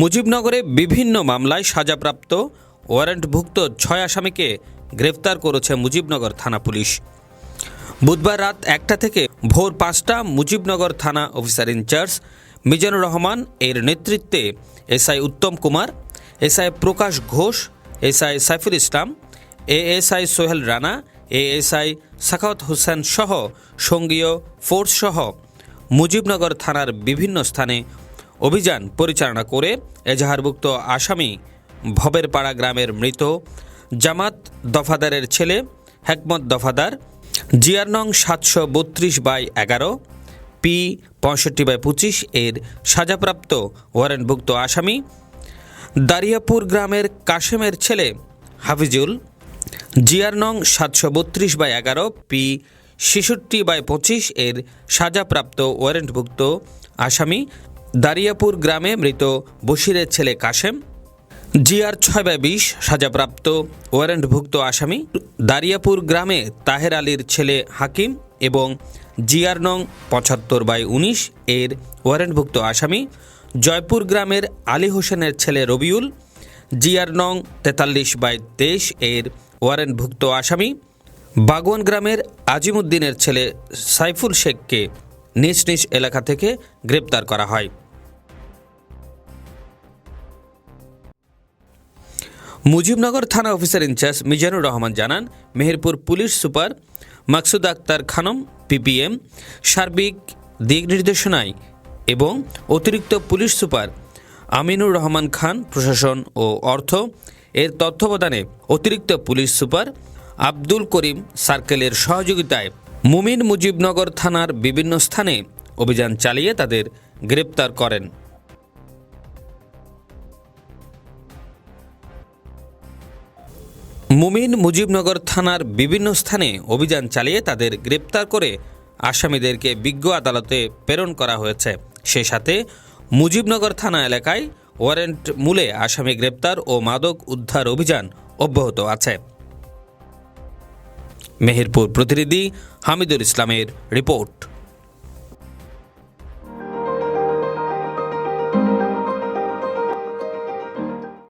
মুজিবনগরে বিভিন্ন মামলায় সাজাপ্রাপ্ত, ওয়ারেন্টভুক্ত ছয় আসামিকে গ্রেফতার করেছে মুজিবনগর থানা পুলিশ। বুধবার রাত একটা থেকে ভোর পাঁচটা মুজিবনগর থানা অফিসার ইনচার্জ মিজানুর রহমান এর নেতৃত্বে SI Uttam Kumar, SI Prakash Ghosh, SI Saiful Islam, ASI Sohel Rana, ASI Sakhawat Hossain সহ সঙ্গীয় ফোর্স সহ মুজিবনগর থানার বিভিন্ন স্থানে অভিযান পরিচালনা করে এজাহারভুক্ত আসামি ভবেরপাড়া গ্রামের মৃত জামাত দফাদারের ছেলে হেকমত দফাদার, জিয়ার নং সাতশো বত্রিশ বাই এগারো, পি পঁয়ষট্টি বাই পঁচিশ এর সাজাপ্রাপ্ত ওয়ারেন্টভুক্ত আসামি, দারিয়াপুর গ্রামের কাশেমের ছেলে হাফিজুল, জিয়ার নং সাতশো বত্রিশ বাই এগারো, পি ছেষট্টি বাই পঁচিশ এর সাজাপ্রাপ্ত ওয়ারেন্টভুক্ত আসামি দারিয়াপুর গ্রামে মৃত বশিরের ছেলে কাশেম জিআর ছয় বাই বিশ সাজাপ্রাপ্ত ওয়ারেন্টভুক্ত আসামি, দারিয়াপুর গ্রামে তাহের আলীর ছেলে হাকিম এবং জিআর নং পঁচাত্তর বাই উনিশ এর ওয়ারেন্টভুক্ত আসামি, জয়পুর গ্রামের আলী হোসেনের ছেলে রবিউল জিআর নং তেতাল্লিশ বাই তেইশ এর ওয়ারেন্টভুক্ত আসামি বাগওয়ান গ্রামের আজিমুদ্দিনের ছেলে সাইফুল শেখকে নিজ নিজ এলাকা থেকে গ্রেপ্তার করা হয়। মুজিবনগর থানা অফিসার ইনচার্জ মিজানুর রহমান জানান, Meherpur police super Maksud Akhtar Khanam, PPM, সার্বিক দিক নির্দেশনায় এবং অতিরিক্ত পুলিশ সুপার আমিনুর রহমান খান, প্রশাসন ও অর্থ এর তত্ত্বাবধানে অতিরিক্ত পুলিশ সুপার আব্দুল করিম সার্কেলের সহযোগিতায় মুমিন মুজিবনগর থানার বিভিন্ন স্থানে অভিযান চালিয়ে তাদের গ্রেপ্তার করেন। মুমিন মুজিবনগর থানার বিভিন্ন স্থানে অভিযান চালিয়ে তাদের গ্রেপ্তার করে আসামিদেরকে বিজ্ঞ আদালতে প্রেরণ করা হয়েছে। সেই সাথে মুজিবনগর থানা এলাকায় ওয়ারেন্ট মূলে আসামি গ্রেপ্তার ও মাদক উদ্ধার অভিযান অব্যাহত আছে। মেহেরপুর প্রতিনিধি হামিদুল ইসলামের রিপোর্ট।